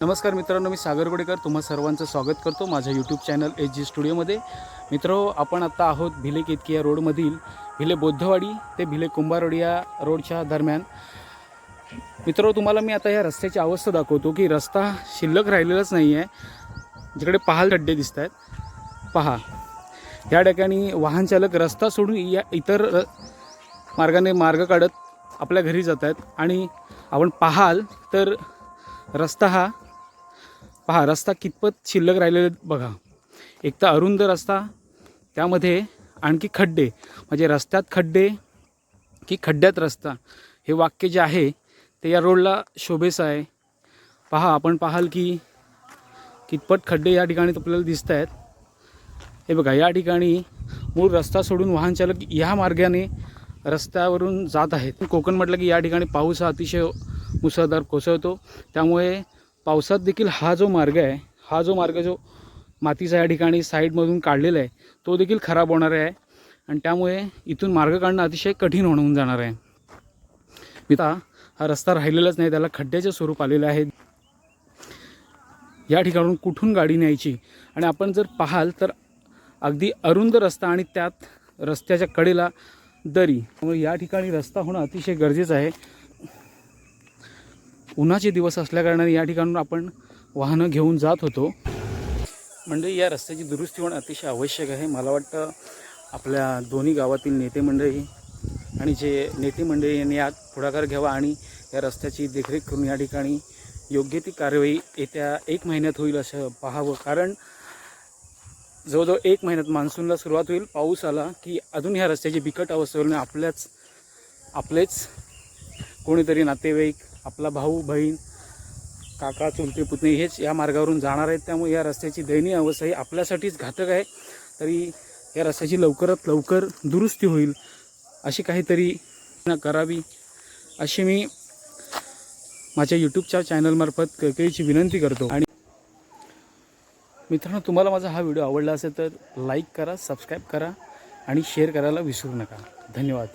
नमस्कार मित्रांनो मी सागर गोडेकर. तुम्हा सर्वांचं स्वागत करतो माझ्या यूट्यूब चॅनल एच जी स्टुडिओमध्ये मित्र आपण आत्ता आहोत भिले केतकी या रोडमधील भिले बौद्धवाडी ते भिले कुंभारवाडी या रोडच्या दरम्यान. मित्र तुम्हाला मी आता या रस्त्याची अवस्था दाखवतो की रस्ता शिल्लक राहिलेलाच नाही आहे जिकडे पहाल खड्डे दिसत आहेत पहा या ठिकाणी वाहनचालक रस्ता सोडून या इतर र- मार्गाने मार्ग काढत आपल्या घरी जात आहेत आणि आपण पाहाल तर रस्ता हा पहा रस्ता कितपत शिल्लक राहिलेले बघा. एक तर अरुंद रस्ता त्यामध्ये आणखी खड्डे. म्हणजे रस्त्यात खड्डे की खड्ड्यात रस्ता हे वाक्य जे आहे ते या रोडला शोभेस आहे. पहा आपण पाहाल की कितपत खड्डे या ठिकाणी आपल्याला दिसत आहेत. हे बघा या ठिकाणी मूळ रस्ता सोडून वाहन चालक ह्या मार्गाने रस्त्यावरून जात आहेत. कोकण म्हटलं की या ठिकाणी पाऊस हा अतिशय मुसळधार कोसळतो. त्यामुळे पावसात देखील हा जो मार्ग आहे हा जो मार्ग जो मातीचा या ठिकाणी साईडमधून काढलेला आहे तो देखील खराब होणार आहे आणि त्यामुळे इथून मार्ग काढणं अतिशय कठीण होऊन जाणार आहे. मित्रा हा रस्ता राहिलेलाच नाही त्याला खड्ड्याचे स्वरूप आलेले आहे या ठिकाणून कुठून गाडी न्यायची? आणि आपण जर पाहाल तर अगदी अरुंद रस्ता आणि त्यात रस्त्याच्या कडेला दरी. त्यामुळे या ठिकाणी रस्ता होणं अतिशय गरजेचं आहे. उन्हाचे दिवस असल्याकारणाने या ठिकाणून आपण वाहनं घेऊन जात होतो. म्हणजे या रस्त्याची दुरुस्ती होणं अतिशय आवश्यक आहे. मला वाटतं आपल्या दोन्ही गावातील नेते मंडळी आणि जे नेते मंडळी यांनी यात पुढाकार घ्यावा आणि या रस्त्याची देखरेख करून या ठिकाणी योग्य ती कारवाई येत्या एक महिन्यात होईल असं पाहावं. कारण जवळजवळ एक महिन्यात मान्सूनला सुरुवात होईल. पाऊस आला की अजून ह्या रस्त्याची बिकट अवस्था होईल आणि आपल्याच आपलेच कोणीतरी नातेवाईक आपला भाऊ बहीण काका चुलते पुतणे हेच या मार्गावरून जाणार आहेत. त्यामुळे या रस्त्याची दयनीय अवस्था ही आपल्यासाठीच घातक आहे. तरी या रस्त्याची लवकरात लवकर दुरुस्ती होईल अशी काहीतरी करावी अशी मी माझ्या यूट्यूबच्या चॅनलमार्फत कळकळीची विनंती करतो. आणि मित्रांनो तुम्हाला माझा हा व्हिडिओ आवडला असेल तर लाईक करा सबस्क्राईब करा आणि शेअर करायला विसरू नका. धन्यवाद.